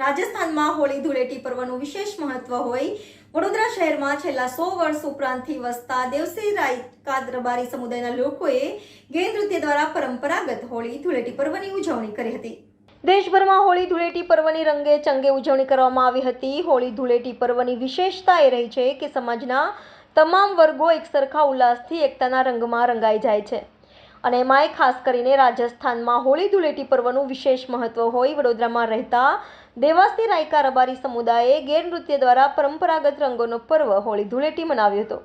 રાજસ્થાનમાં હોળી ધૂળેટી પર્વનું વિશેષ મહત્વ હોય. વડોદરા શહેરમાં છેલ્લા સો વર્ષ ઉપરાંતથી વસતા દેવસી કાદરબારી દરબારી સમુદાયના લોકોએ ગેર નૃત્ય દ્વારા પરંપરાગત હોળી ધૂળેટી પર્વની ઉજવણી કરી હતી. દેશભરમાં હોળી ધૂળેટી પર્વની રંગે ચંગે ઉજવણી કરવામાં આવી હતી. હોળી ધૂળેટી પર્વની વિશેષતા એ રહી છે કે સમાજના તમામ વર્ગો એક સરખા ઉલ્લાસથી એકતાના રંગમાં રંગાઈ જાય છે. અને એમાંય ખાસ કરીને રાજસ્થાનમાં હોળી ધૂળેટી પર્વનું વિશેષ મહત્વ હોય. વડોદરામાં રહેતા દેવાસી રાયકા રબારી સમુદાયે ગેર નૃત્ય દ્વારા પરંપરાગત રંગોનો પર્વ હોળી ધૂળેટી મનાવ્યો હતો.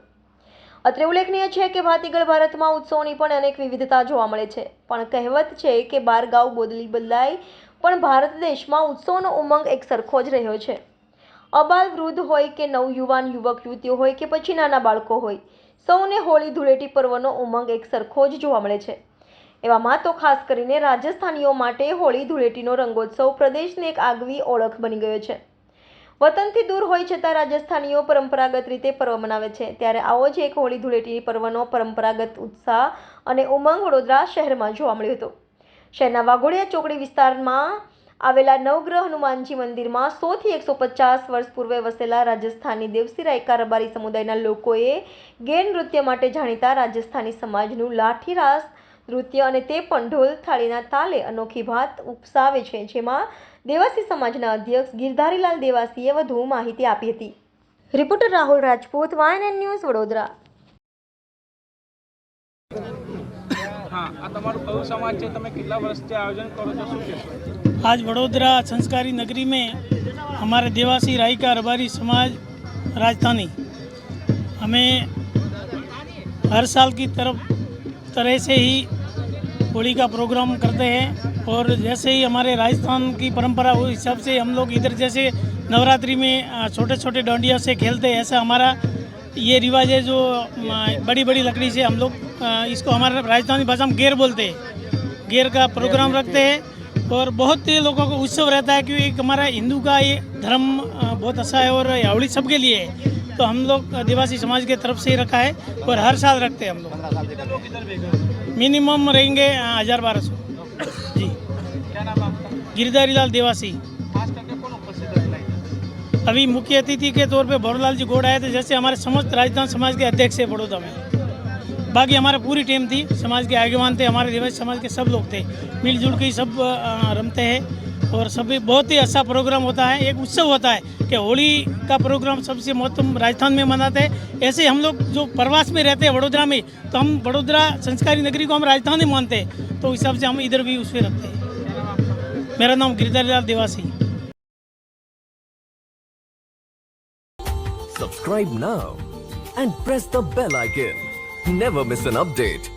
અત્રે ઉલ્લેખનીય છે કે ભાતીગળ ભારતમાં ઉત્સવોની પણ અનેક વિવિધતા જોવા મળે છે. પણ કહેવત છે કે બાર ગાઉ બોદલી બદલાય, પણ ભારત દેશમાં ઉત્સવનો ઉમંગ એક સરખો જ રહ્યો છે. અબાલ વૃદ્ધ હોય કે નવયુવાન યુવક યુવતીઓ હોય કે પછી નાના બાળકો હોય, સૌને હોળી ધૂળેટી પર્વનો ઉમંગ એક સરખો જ જોવા મળે છે. એવામાં તો ખાસ કરીને રાજસ્થાનીઓ માટે હોળી ધૂળેટીનો રંગોત્સવ પ્રદેશની એક આગવી ઓળખ બની ગયો છે. વતનથી દૂર હોય છતાં રાજસ્થાનીઓ પરંપરાગત રીતે પર્વ મનાવે છે. ત્યારે આવો જ એક હોળી ધૂળેટી પર્વનો પરંપરાગત ઉત્સાહ અને ઉમંગ વડોદરા શહેરમાં જોવા મળ્યો હતો. શહેરના વાઘોડિયા ચોકડી વિસ્તારમાં આવેલા નવગ્રહ હનુમાનજી મંદિરમાં સોથી એકસો પચાસ વર્ષ પૂર્વે વસેલા રાજસ્થાની દેવસી રાયકા રબારી સમુદાયના લોકોએ ગેર નૃત્ય માટે જાણીતા રાજસ્થાની સમાજનું લાઠી રાસ નૃત્ય અને તે પણ ઢોલ થાળીના તાલે અનોખી ભાત ઉપસાવે છે જેમાં દેવાસી સમાજના અધ્યક્ષ ગિરધારીલાલ દેવાસીએ વધુ માહિતી આપી હતી. રિપોર્ટર રાહુલ રાજપૂત વાયન ન્યૂઝ વડોદરા. તમારું સમાજ છે? આજ વડોદરા સંસ્કારી નગરી મેં અમારે દેવાસી રાયકા રબારી સમાજ રાજધાની. અમે હર સાલ કી તરફ તરહ સે होली का प्रोग्राम करते हैं और जैसे ही हमारे राजस्थान की परंपरा उस हिसाब से हम लोग इधर जैसे नवरात्रि में छोटे छोटे डांडिया से खेलते हैं ऐसा हमारा ये रिवाज है जो बड़ी बड़ी लकड़ी से हम लोग इसको हमारे राजस्थानी भाषा में गेर बोलते हैं। गेर का प्रोग्राम रखते हैं और बहुत ही लोगों को उत्सव रहता है क्योंकि हमारा हिंदू का ये धर्म बहुत अच्छा है और हावड़ी सबके लिए है। तो हम लोग आदिवासी समाज के तरफ़ से ही रखा है और हर साल रखते हैं हम लोग। मिनिमम रहेंगे हज़ार बारह सौ। जी। गिरधारी लाल देवासी। अभी मुख्य अतिथि के तौर पे भोरलाल जी गोड़ आए थे, जैसे हमारे समस्त राजस्थान समाज के अध्यक्ष है बड़ौदा में। बाकी हमारी पूरी टीम थी, समाज के आगेवान थे, हमारे देवासी समाज के सब लोग थे। मिलजुल के सब रमते हैं। और सभी बहुत ही अच्छा प्रोग्राम होता है, एक उत्सव होता है कि होली का प्रोग्राम सबसे महत्व राजस्थान में मनाते हैं ऐसे हम लोग जो प्रवास में रहते हैं वडोदरा में तो हम वडोदरा संस्कारी नगरी को हम राजधानी मानते हैं तो उस हिसाब से हम इधर भी उसमें रखते हैं है मेरा नाम Girdhari Lal Dewasi Subscribe now and press the bell icon. Never miss an update.